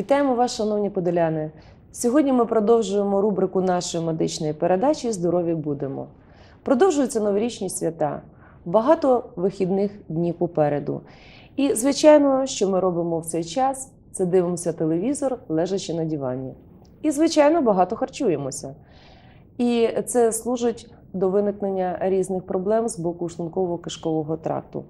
Вітаємо вас, шановні подоляни. Сьогодні ми продовжуємо рубрику нашої медичної передачі Здорові будемо. Продовжуються новорічні свята, багато вихідних днів попереду. І, звичайно, що ми робимо в цей час, це дивимося телевізор, лежачи на дивані. І, звичайно, багато харчуємося. І це служить до виникнення різних проблем з боку шлунково-кишкового тракту.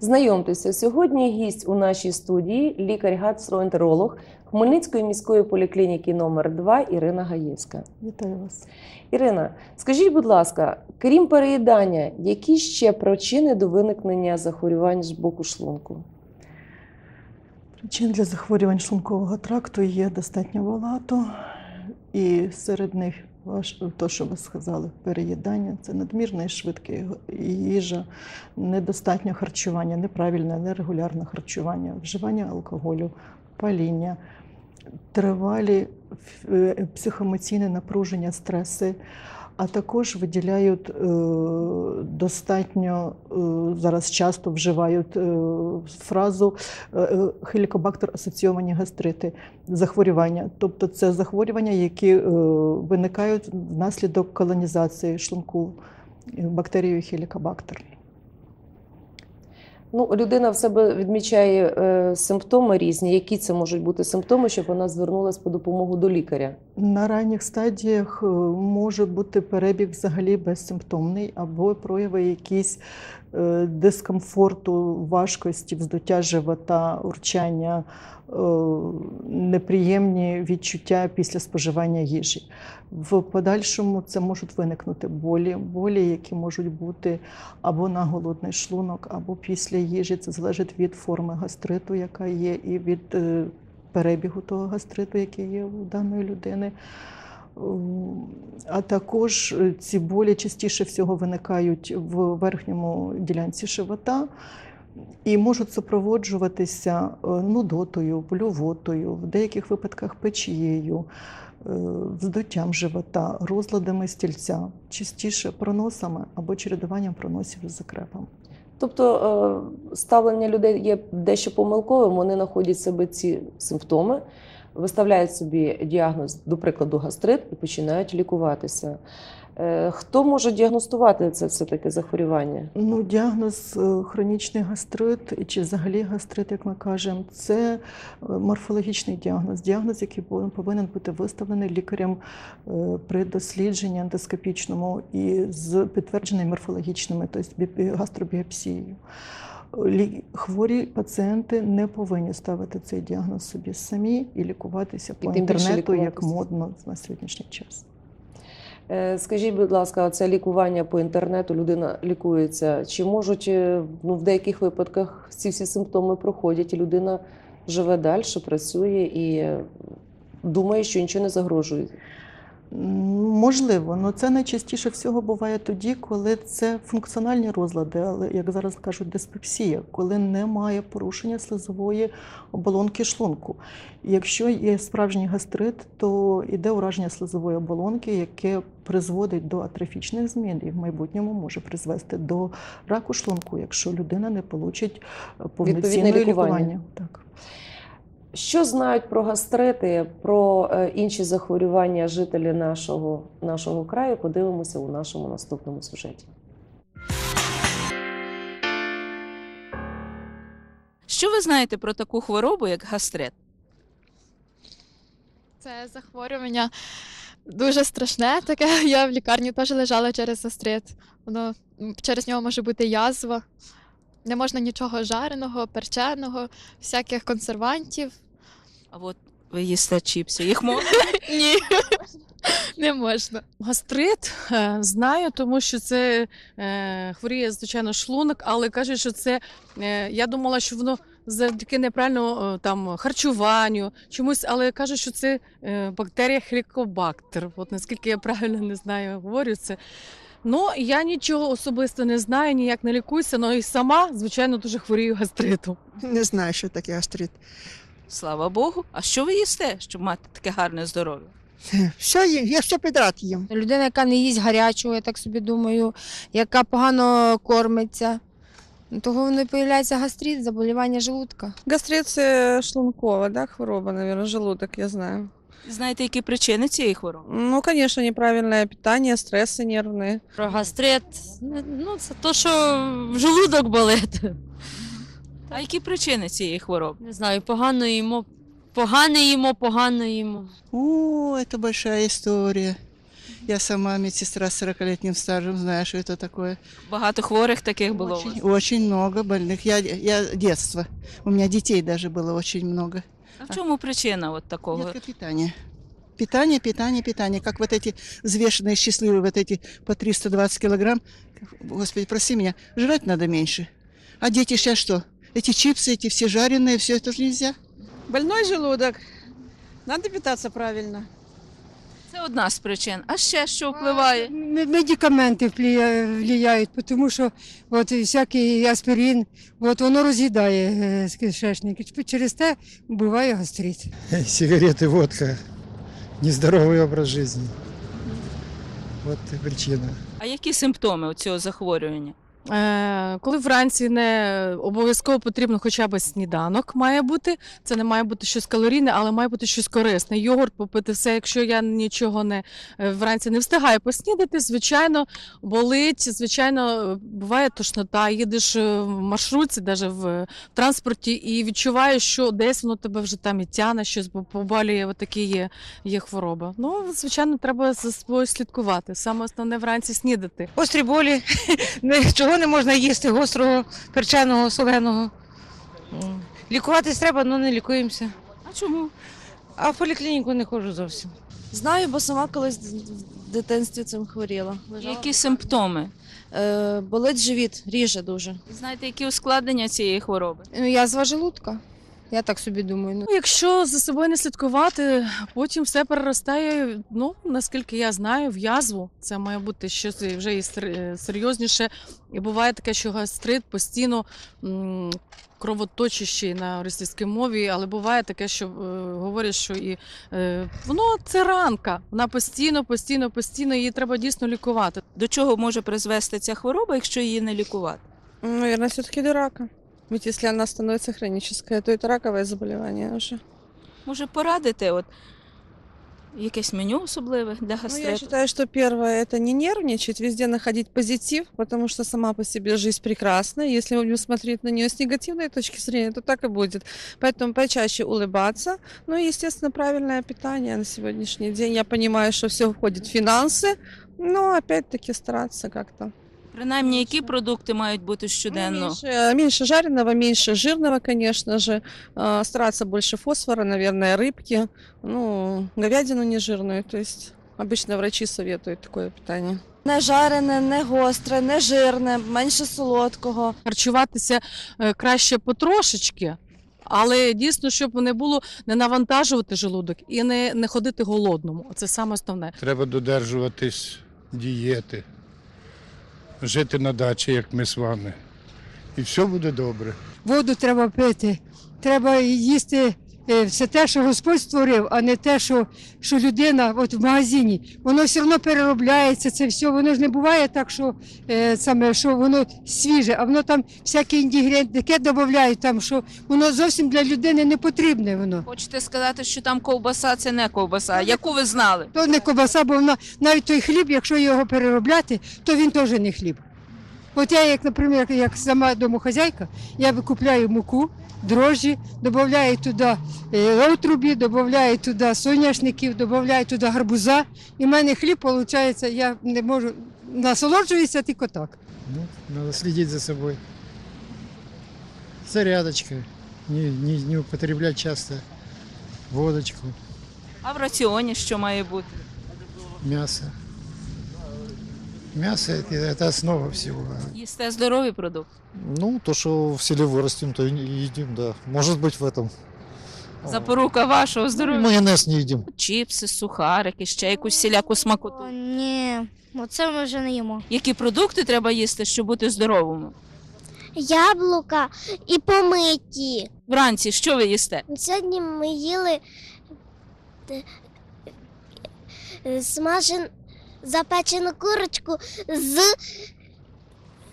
Знайомтеся, сьогодні гість у нашій студії лікар-гастроентеролог Хмельницької міської поліклініки номер 2 Ірина Гаєвська. Вітаю вас. Ірина, скажіть, будь ласка, крім переїдання, які ще причини до виникнення захворювань з боку шлунку? Причин для захворювань шлункового тракту є достатньо багато, і серед них то, що ви сказали, переїдання це надмірна і швидка їжа, недостатнє харчування, неправильне, нерегулярне харчування, вживання алкоголю, паління, тривалі е, психоемоційне напруження, стреси. А також виділяють е, достатньо е, зараз часто вживають е, фразу хелікобактер асоційовані гастрити, захворювання. Тобто це захворювання, які виникають внаслідок колонізації шлунку бактерією хелікобактер. Ну, людина в себе відмічає е, симптоми різні. Які це можуть бути симптоми, щоб вона звернулася по допомогу до лікаря? На ранніх стадіях е, може бути перебіг взагалі безсимптомний або прояви якісь е, дискомфорту, важкості, вздуття живота, урчання, неприємні відчуття після споживання їжі. В подальшому це можуть виникнути болі, болі, які можуть бути або на голодний шлунок, або після їжі. Це залежить від форми гастриту, яка є, і від е, перебігу того гастриту, який є у даної людини. Ем, А також е, ці болі частіше всього виникають в верхньому ділянці живота і можуть супроводжуватися е, нудотою, блювотою, в деяких випадках печією, е, вздуттям живота, розладами стільця, частіше проносами або чередуванням проносів з закрепом. Тобто е, ставлення людей є дещо помилковим, вони знаходять себе ці симптоми, виставляють собі діагноз, до прикладу, гастрит, і починають лікуватися. Е, Хто може діагностувати це все таке захворювання? Ну, діагноз е, хронічний гастрит чи взагалі гастрит, як ми кажемо, це е, морфологічний діагноз, діагноз, який повинен бути виставлений лікарем при дослідженні ендоскопічному і з підтвердженими морфологічними, тобто бі- гастробіопсією. Хворі пацієнти не повинні ставити цей діагноз собі самі і лікуватися по інтернету, як модно на сьогоднішній час. Е, Скажіть, будь ласка, це лікування по інтернету, людина лікується. Чи можуть е, ну, в деяких випадках ці всі симптоми проходять, і людина живе далі, працює і е, думає, що нічого не загрожує? Можливо, але це найчастіше всього буває тоді, коли це функціональні розлади, але як зараз кажуть, диспепсія, коли немає порушення слизової оболонки шлунку. Якщо є справжній гастрит, то йде ураження слизової оболонки, яке призводить до атрофічних змін і в майбутньому може призвести до раку шлунку, якщо людина не получить повноцінне лікування. лікування. Так. Що знають про гастрити, про е, інші захворювання жителі нашого, нашого краю? Подивимося у нашому наступному сюжеті. Що ви знаєте про таку хворобу, як гастрит? Це захворювання дуже страшне. Таке я в лікарні теж лежала через гастрит. Воно м, через нього може бути язва. Не можна нічого жареного, перченого, всяких консервантів. А от ви їсте чіпси. Їх можна? Ні, не можна. Гастрит е, знаю, тому що це е, хворіє, звичайно, шлунок, але кажуть, що це е, я думала, що воно завдяки неправильному е, там харчуванню, чомусь, але кажуть, що це е, бактерія хелікобактер. От наскільки я правильно не знаю, говорю це. Ну, я нічого особисто не знаю, ніяк не лікуюся, але і сама, звичайно, дуже хворію гастритом. Не знаю, що таке гастрит. Слава Богу. А що ви їсте, щоб мати таке гарне здоров'я? Все їм, я все підряд їм. Людина, яка не їсть гарячого, я так собі думаю, яка погано кормиться. Того воно появляється гастрит, заболівання желудка. Гастрит це шлункова, да, хвороба, наверное, желудок, я знаю. Знаєте, які причини цієї хвороби? Ну, конечно, неправильное питание, стрессы нервные. Про гастрит. Ну, це то, що желудок болить. А які причини цієї хвороби? Не знаю, погано їмо. Погано їмо, погано їмо. О, это большая история. Я сама медсестра с 40-летним стажем, знаю, что это такое. Багато хворих таких було. у вас? Очень, очень много больных. Я, я детство. У меня детей даже было очень много. А в чому причина от такого? Нетко питания. Питание, питание, питание. Как вот эти взвешенные, счастливые, вот эти по 320 килограмм. Господи, прости меня, жрать надо меньше. А дети сейчас что? Эти чипсы, эти все жареные, все это же нельзя. Больной желудок. Надо питаться правильно. Це одна з причин. А ще що впливає? М- Медикаменти влияють, тому що от всякий аспірин, от воно роз'їдає е, кишечник. Через те буває гастрит. Сигареты, водка, нездоровый образ жизни. Вот и причина. А які симптоми у цього захворювання? Е, коли вранці не обов'язково потрібно хоча б сніданок має бути. Це не має бути щось калорійне, але має бути щось корисне. Йогурт попити все. Якщо я нічого не е, вранці не встигаю поснідати, звичайно, болить. Звичайно, буває тошнота. Їдеш е, в маршрутці, навіть в транспорті, і відчуваєш, що десь воно тебе вже там і тяне, щось бо побалює. Отакі є, є хвороба. Ну, звичайно, треба за собою слідкувати. Саме основне вранці снідати. Острі болі, чого не можна їсти, гострого, перченого, соленого. Лікуватись треба, але не лікуємося. А чому? А в поліклініку не ходжу зовсім. Знаю, бо сама колись в дитинстві цим хворіла. Лежала. Які симптоми? Е, болить живіт, ріже дуже. Знаєте, які ускладнення цієї хвороби? Я язва желудка. Я так собі думаю. Ну, Ну, якщо за собою не слідкувати, потім все переростає. Ну наскільки я знаю, в язву це має бути щось вже і серйозніше. І буває таке, що гастрит постійно м, кровоточащий на російській мові, але буває таке, що е, говорять, що і е, воно це ранка. Вона постійно, постійно, постійно її треба дійсно лікувати. До чого може призвести ця хвороба, якщо її не лікувати? Наверное, все-таки до рака Ведь если она становится хроническая, то это раковое заболевание уже. Може порадити от якесь меню особливе для Ну, я гастриту? считаю, что первое это не нервничать, везде находить позитив, потому что сама по себе жизнь прекрасна. Если мы будем смотреть на нее с негативной точки зрения, то так и будет. Поэтому почаще улыбаться. Ну и, естественно, правильное питание на сегодняшний день. Я понимаю, что все входит в финансы, но опять-таки стараться как-то. Принаймні, які продукти мають бути Ну, щоденно? меньше, меньше жареного, меньше жирного, конечно же. А, Стараться больше фосфора, наверное, рыбки. Ну, говядину нежирную. То есть обычно врачи советуют такое питание. Не жарене, не гостре, не жирне, менше солодкого. харчуватися е, краще потрошечки, але дійсно, щоб не було не навантажувати желудок і не, не ходити голодному. Це саме основне. Треба додержуватись дієти, жити на дачі, як ми з вами. І все буде добре. Воду треба пити, треба їсти все те, що Господь створив, а не те, що, що людина от в магазині. Воно все одно переробляється, це все. Воно ж не буває так, що, е, саме, що воно свіже, а воно там всякі інгредієнти таке додають, там, що воно зовсім для людини не потрібне. Воно. Хочете сказати, що там ковбаса це не ковбаса. Яку ви знали? То не кобаса, бо вона навіть той хліб, якщо його переробляти, то він теж не хліб. От я, як, наприклад, як сама домохозяйка, я викупляю муку, дрожжі, додаю туди е, отрубі, додаю туди соняшників, додаю туди гарбуза. І в мене хліб, виходить, я не можу насолоджуюся тільки так. Ну, надо следить за собой. Зарядочка. Не, не, не употреблять часто водочку, А в раціоні що має бути? мясо. Мясо это, это основа всего. Їсте здорові продукти. Ну, то, что в селе вырастим, то и не едим, да. Может быть в этом. Запорука вашого здоров'я. Майонез не едим. Чіпси, сухарики, ще якусь всіляку смакоту. Ні, оце ми вже не їмо. Які продукти треба їсти, щоб бути здоровими? Яблука і помиті. Вранці що ви їсте? Сьогодні ми їли смажен запечену курочку з,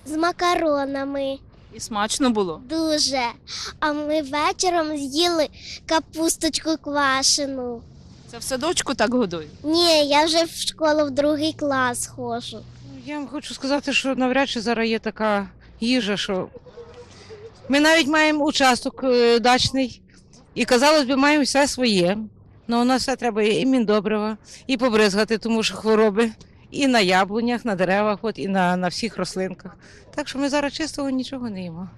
з макаронами. І смачно було. Дуже. А ми вечором з'їли капусточку квашену. Це в садочку так годують. Ні, я вже в школу в другий клас ходжу. Я вам хочу сказати, що навряд чи зараз є така їжа, що ми навіть маємо участок е, дачний, і казалось би, маємо все своє. Ну, у нас все треба і міндобрива, і побризгати, тому що хвороби, і на яблунях, на деревах, от, і на, на всіх рослинках. Так що ми зараз чистого нічого не їмо.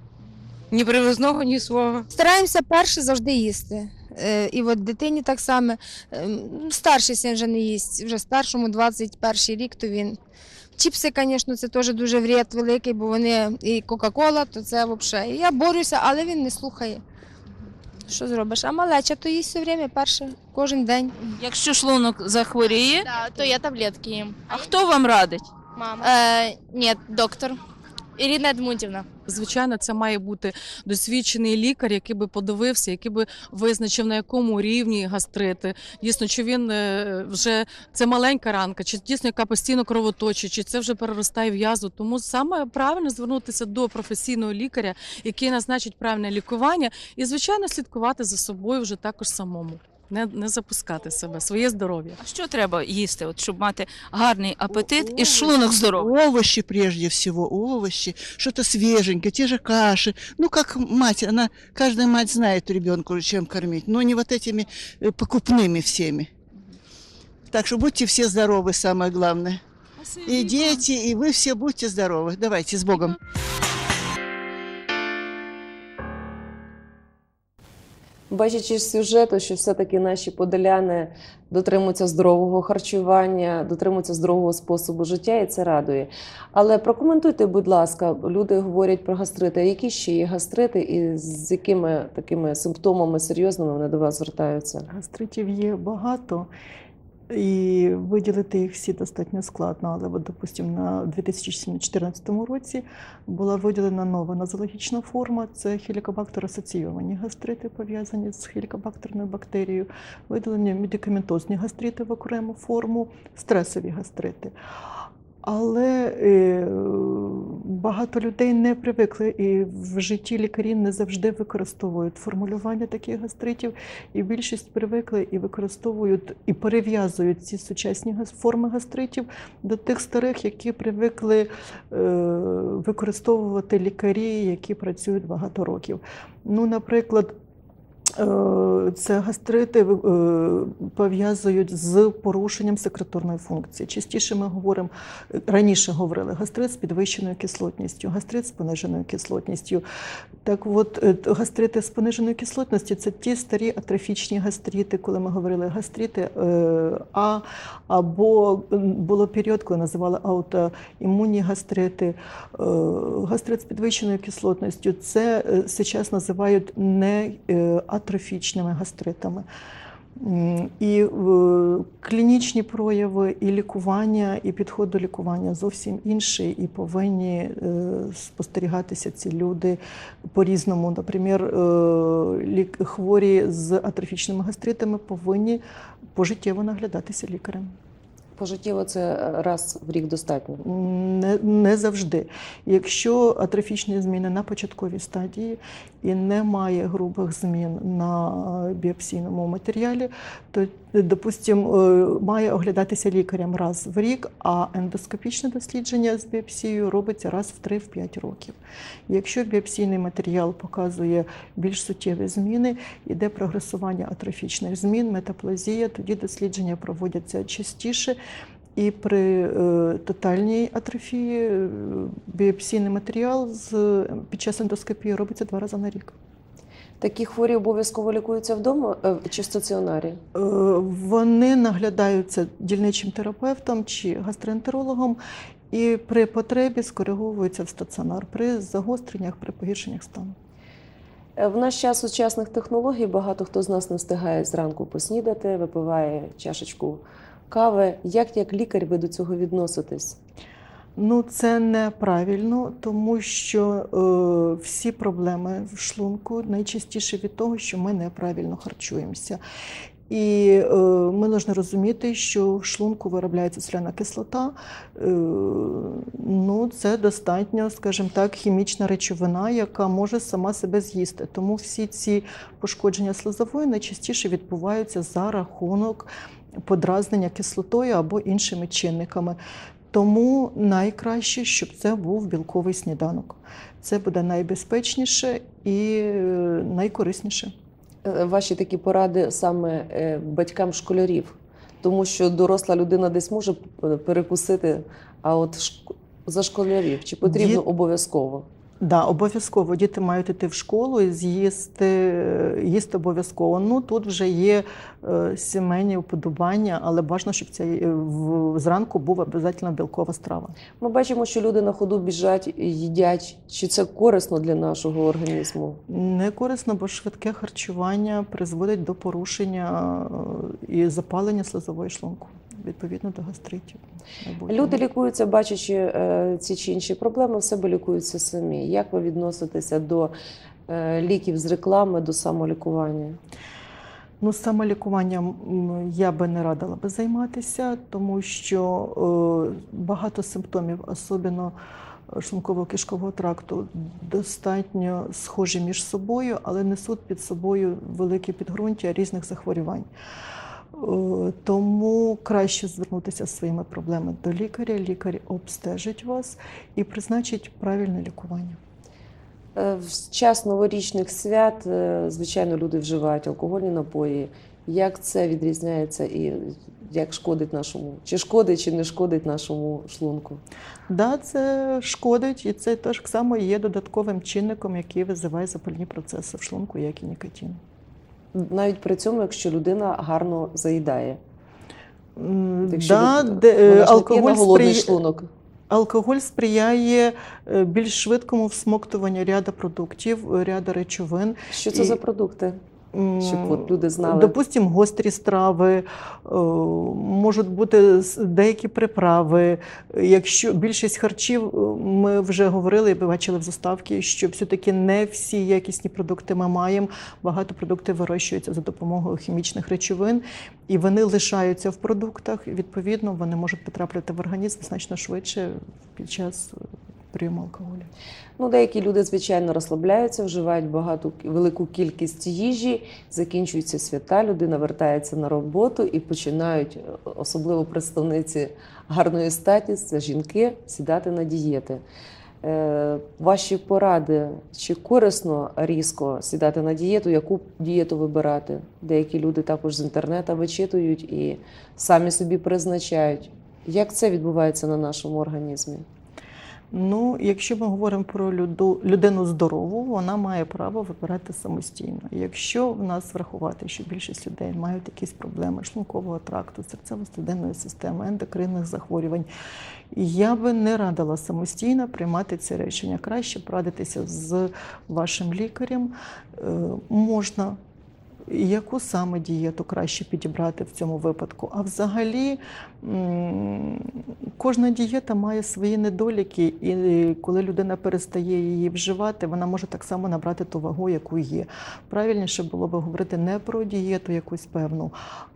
Ні привозного, ні свого. Стараємося перше завжди їсти. Е, І от дитині так само. Ем, Старший син вже не їсть. Вже старшому 21 рік, то він. Чіпси, звісно, це теж дуже вред великий, бо вони і Кока-Кола, то це взагалі. Я борюся, але він не слухає. Що зробиш? А малеча то їсть все время перше, кожен день. Якщо шлунок захворіє, Да, то я таблетки їм. а хто вам радить? Мама. Е, ні, доктор. Ірина Едмутівна. Звичайно, це має бути досвідчений лікар, який би подивився, який би визначив на якому рівні гастрити. Дійсно, чи він е, вже це маленька ранка, чи дійсно яка постійно кровоточить, чи це вже переростає в язву. Тому саме правильно звернутися до професійного лікаря, який назначить правильне лікування, і звичайно слідкувати за собою вже також самому Не, не запускати себе, своє здоров'я. А що треба їсти, от, щоб мати гарний апетит і шлунок здоровий? Овощи прежде всего, овощи, что-то свеженькое, те же каши. Ну, как мать, она, каждая мать знает ребенку, чем кормить, но не вот этими э, покупными всеми. Так что будьте все здоровы, самое главное. И дети, и вы все будьте здоровы. Давайте, с Богом. Бачачи сюжету, що все-таки наші подоляни дотримуються здорового харчування, дотримуються здорового способу життя, і це радує. Але прокоментуйте, будь ласка, люди говорять про гастрити. А які ще є гастрити, і з якими такими симптомами серйозними вони до вас звертаються? Гастритів є багато, і виділити їх всі достатньо складно. Але, от, допустимо, на 2014 році була виділена нова нозологічна форма це хелікобактер асоційовані гастрити, пов'язані з хелікобактерною бактерією, виділені медикаментозні гастрити в окрему форму, стресові гастрити. Але е, багато людей не привикли, і в житті лікарі не завжди використовують формулювання таких гастритів, і більшість привикли і використовують і перев'язують ці сучасні форми гастритів до тих старих, які привикли е, використовувати лікарі, які працюють багато років. Ну, наприклад. Е, Це гастрити е, пов'язують з порушенням секреторної функції. Частіше ми говоримо раніше говорили гастрит з підвищеною кислотністю, гастрит з пониженою кислотністю. Так от, е, гастрити з пониженою кислотністю це ті старі атрофічні гастрити, коли ми говорили гастрити А, або було період, коли називали аутоімунні гастрити. Гастрит з підвищеною кислотністю це зараз називають не е, атрофічними гастритами. І е, клінічні прояви, і лікування, і підход до лікування зовсім інший, і повинні е, спостерігатися ці люди по-різному. Наприклад, е, хворі з атрофічними гастритами повинні пожиттєво наглядатися лікарем. Пожиттєво це раз в рік достатньо. Не, не завжди. Якщо атрофічні зміни на початковій стадії і немає грубих змін на біопсійному матеріалі, то, допустимо, має оглядатися лікарем раз в рік, а ендоскопічне дослідження з біопсією робиться раз в 3-5 років. Якщо біопсійний матеріал показує більш суттєві зміни, іде прогресування атрофічних змін, метаплазія, тоді дослідження проводяться частіше. І при е, тотальній атрофії е, біопсійний матеріал з, під час ендоскопії робиться два рази на рік. Такі хворі обов'язково лікуються вдома е, чи в стаціонарі? Е, Вони наглядаються дільничим терапевтом чи гастроентерологом і при потребі скориговуються в стаціонар при загостреннях, при погіршеннях стану. Е, В наш час сучасних технологій багато хто з нас не встигає зранку поснідати, випиває чашечку кави. Як як лікар ви до цього відноситесь? Ну, це неправильно, тому що е, всі проблеми в шлунку найчастіше від того, що ми неправильно харчуємося. І е, ми повинні розуміти, що в шлунку виробляється соляна кислота. Е, ну, це достатньо, скажімо так, хімічна речовина, яка може сама себе з'їсти. Тому всі ці пошкодження слизової найчастіше відбуваються за рахунок подразнення кислотою або іншими чинниками. Тому найкраще, щоб це був білковий сніданок. Це буде найбезпечніше і е, найкорисніше. Е, Ваші такі поради саме е, батькам школярів, тому що доросла людина десь може перекусити, а от за школярів чи потрібно Діт- обов'язково? Да, обов'язково діти мають йти в школу і з'їсти їсти обов'язково. Ну тут вже є е, сімейні вподобання, але бажано, щоб це е, в- зранку був обов'язково білкова страва. Ми бачимо, що люди на ходу біжать, їдять. Чи це корисно для нашого організму? Не корисно, бо швидке харчування призводить до порушення е, і запалення слизової шлунку, відповідно до гастритів. Люди лікуються, бачачи е, ці чи інші проблеми, в себе лікуються самі. Як ви відноситеся до е, ліків з реклами, до самолікування? Ну, самолікуванням я би не радила би займатися, тому що е, багато симптомів, особливо шлунково-кишкового тракту, достатньо схожі між собою, але несуть під собою велике підґрунтя різних захворювань. Е, Тому краще звернутися зі своїми проблемами до лікаря. Лікар обстежить вас і призначить правильне лікування. Е, В час новорічних свят, е, звичайно, люди вживають алкогольні напої. Як це відрізняється і як шкодить нашому? Чи шкодить, чи не шкодить нашому шлунку? Да, це шкодить, і це теж само є додатковим чинником, який визиває запальні процеси в шлунку, як і нікотин. Навіть при цьому, якщо людина гарно заїдає. Якщо Да, ви- де, е, вона алкоголь, на голодний сприя- шлунок. алкоголь сприяє е, більш швидкому всмоктуванню ряду продуктів, е, ряду речовин. Що це І- за продукти? Щоб от люди знали. Допустимо, гострі страви, е, можуть бути деякі приправи. Якщо більшість харчів, е, ми вже говорили, ви бачили в заставці, що все-таки не всі якісні продукти ми маємо. Багато продуктів вирощуються за допомогою хімічних речовин, і вони лишаються в продуктах. І, відповідно, вони можуть потрапляти в організм значно швидше під час прийому алкоголю. Ну, деякі люди, звичайно, розслабляються, вживають багату велику кількість їжі, закінчуються свята, людина вертається на роботу і починають, е, особливо представниці гарної статі, це жінки, сідати на дієти. Е, ваші поради, чи корисно різко сідати на дієту, яку дієту вибирати? Деякі люди також з інтернету вичитують і самі собі призначають. Як це відбувається на нашому організмі? Ну, якщо ми говоримо про люду, людину здорову, вона має право вибирати самостійно. Якщо в нас врахувати, що більшість людей мають якісь проблеми шлункового тракту, серцево-судинної системи, ендокринних захворювань, я би не радила самостійно приймати ці рішення. Краще порадитися з вашим лікарем. Е, Яку саме дієту краще підібрати в цьому випадку? А взагалі кожна дієта має свої недоліки, і коли людина перестає її вживати, вона може так само набрати ту вагу, яку є. Правильніше було би говорити не про дієту якусь певну,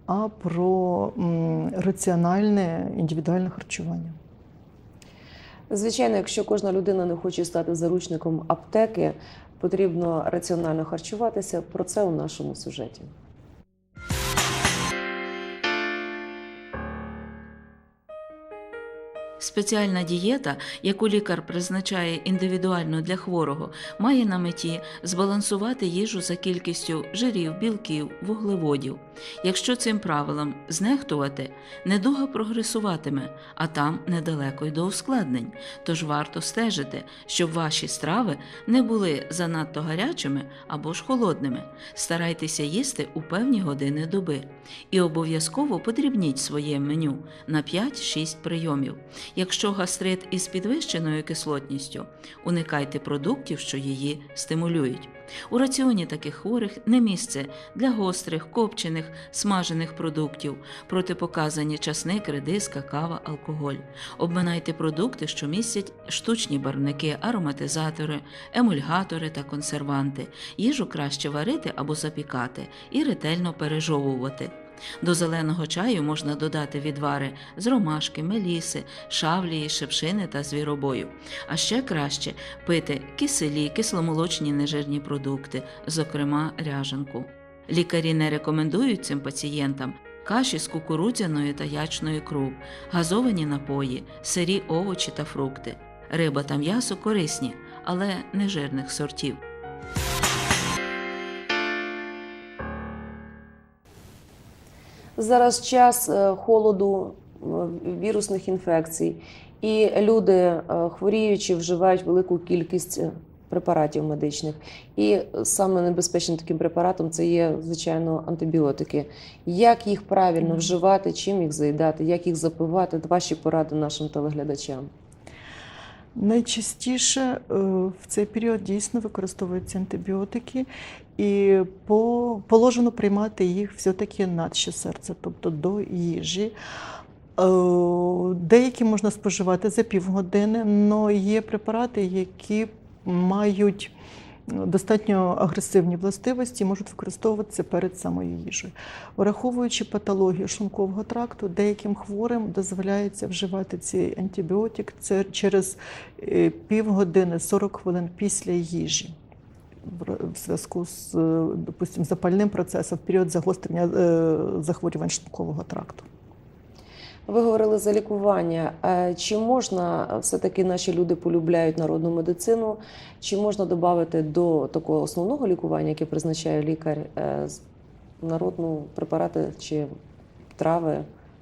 а про раціональне індивідуальне харчування. Звичайно, якщо кожна людина не хоче стати заручником аптеки, потрібно раціонально харчуватися. Про це у нашому сюжеті. Спеціальна дієта, яку лікар призначає індивідуально для хворого, має на меті збалансувати їжу за кількістю жирів, білків, вуглеводів. Якщо цим правилам знехтувати, недуга прогресуватиме, а там недалеко й до ускладнень. Тож варто стежити, щоб ваші страви не були занадто гарячими або ж холодними. Старайтеся їсти у певні години доби. І обов'язково подрібніть своє меню на 5-6 прийомів. Якщо гастрит із підвищеною кислотністю, уникайте продуктів, що її стимулюють. У раціоні таких хворих не місце для гострих, копчених, смажених продуктів, протипоказані часник, редис, какава, алкоголь. Обминайте продукти, що містять штучні барвники, ароматизатори, емульгатори та консерванти. Їжу краще варити або запікати і ретельно пережовувати. До зеленого чаю можна додати відвари з ромашки, меліси, шавлії, шипшини та звіробою. А ще краще пити киселі, кисломолочні нежирні продукти, зокрема ряженку. Лікарі не рекомендують цим пацієнтам каші з кукурудзяної та ячної круп, газовані напої, сирі овочі та фрукти. Риба та м'ясо корисні, але не жирних сортів. Зараз час е, холоду, е, вірусних інфекцій, і люди, е, хворіючи, вживають велику кількість препаратів медичних. І саме небезпечним таким препаратом це є, звичайно, антибіотики. Як їх правильно вживати, чим їх заїдати, як їх запивати? Ваші поради нашим телеглядачам. Найчастіше е, в цей період дійсно використовуються антибіотики, і по положено приймати їх все-таки наче серця, тобто до їжі. Е, Деякі можна споживати за півгодини, але є препарати, які мають достатньо агресивні властивості, можуть використовуватися перед самою їжею. Враховуючи патологію шлункового тракту, деяким хворим дозволяється вживати цей антибіотик це через е, півгодини 40 хвилин після їжі. В зв'язку з е, допустим, запальним процесом в період загострення е, захворювань шлункового тракту. Ви говорили за лікування. Е, Чи можна все-таки наші люди полюбляють народну медицину? Чи можна додати до такого основного лікування, яке призначає лікар, е, народну препарати чи трави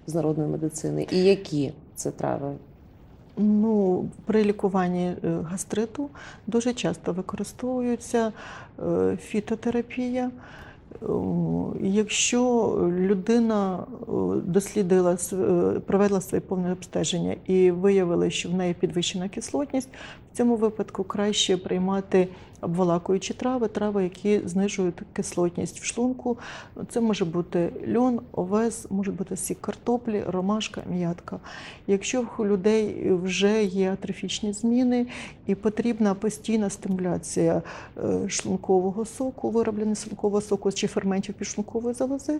з народної медицини? І які це трави? Ну, при лікуванні е, гастриту дуже часто використовується е, фітотерапія. О, Якщо людина е, дослідила е, провела своє повне обстеження і виявили, що в неї підвищена кислотність, в цьому випадку краще приймати обволакуючі трави, трави, які знижують кислотність в шлунку. Це може бути льон, овес, може бути сік картоплі, ромашка, м'ятка. Якщо в людей вже є атрофічні зміни і потрібна постійна стимуляція е, шлункового соку, вироблення шлункового соку чи ферментів підшлункової залози,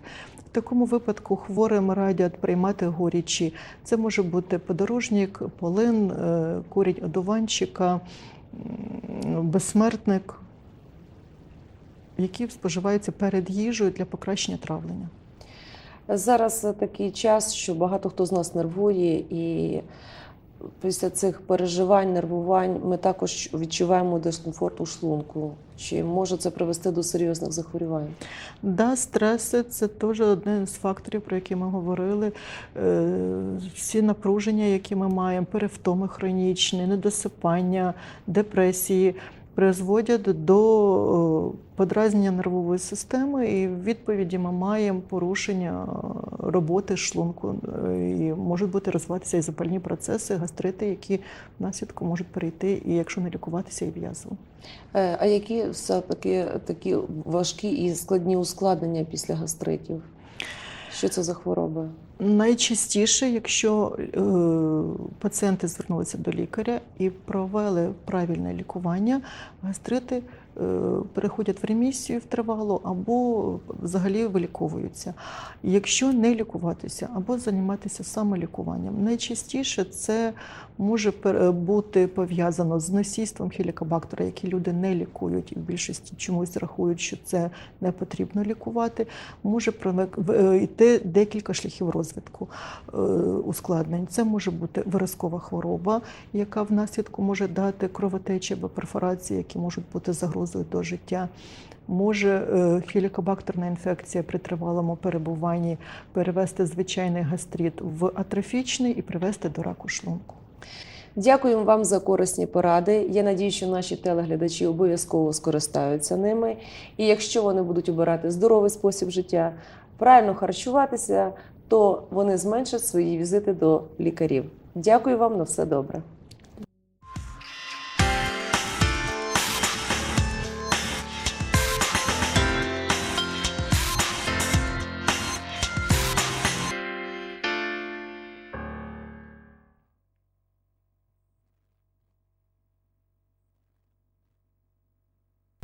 в такому випадку хворим радять приймати горічі. Це може бути подорожник, полин, е, корінь одуванчика, безсмертник, які споживаються перед їжею для покращення травлення. Зараз такий час, що багато хто з нас нервує, і після цих переживань, нервувань ми також відчуваємо дискомфорт у шлунку. Чи може це привести до серйозних захворювань? Да, стреси це теж один з факторів, про які ми говорили. Е, Всі напруження, які ми маємо, перевтоми хронічні, недосипання, депресії. Призводять до е, подразнення нервової системи, і в відповіді ми маємо порушення е, роботи шлунку, Е, і можуть бути розвиватися і запальні процеси, гастрити, які внаслідку можуть перейти, і якщо не лікуватися, і в А які все-таки такі важкі і складні ускладнення після гастритів? Що це за хвороба? Найчастіше, якщо е, пацієнти звернулися до лікаря і провели правильне лікування, гастрити е, переходять в ремісію в тривалу або взагалі виліковуються. Якщо не лікуватися або займатися самолікуванням, найчастіше це може пер- бути пов'язано з носійством хелікобактера, які люди не лікують і в більшості чомусь рахують, що це не потрібно лікувати. Може е, йти декілька шляхів розвитку е, ускладнень. Це може бути виразкова хвороба, яка внаслідку може дати кровотечі або перфорації, які можуть бути загрозою до життя. Може е, хелікобактерна інфекція при тривалому перебуванні перевести звичайний гастрит в атрофічний і привести до раку шлунку. Дякуємо вам за корисні поради. Я надію, що наші телеглядачі обов'язково скористаються ними. І якщо вони будуть обирати здоровий спосіб життя, правильно харчуватися, то вони зменшать свої візити до лікарів. Дякую вам на все добре.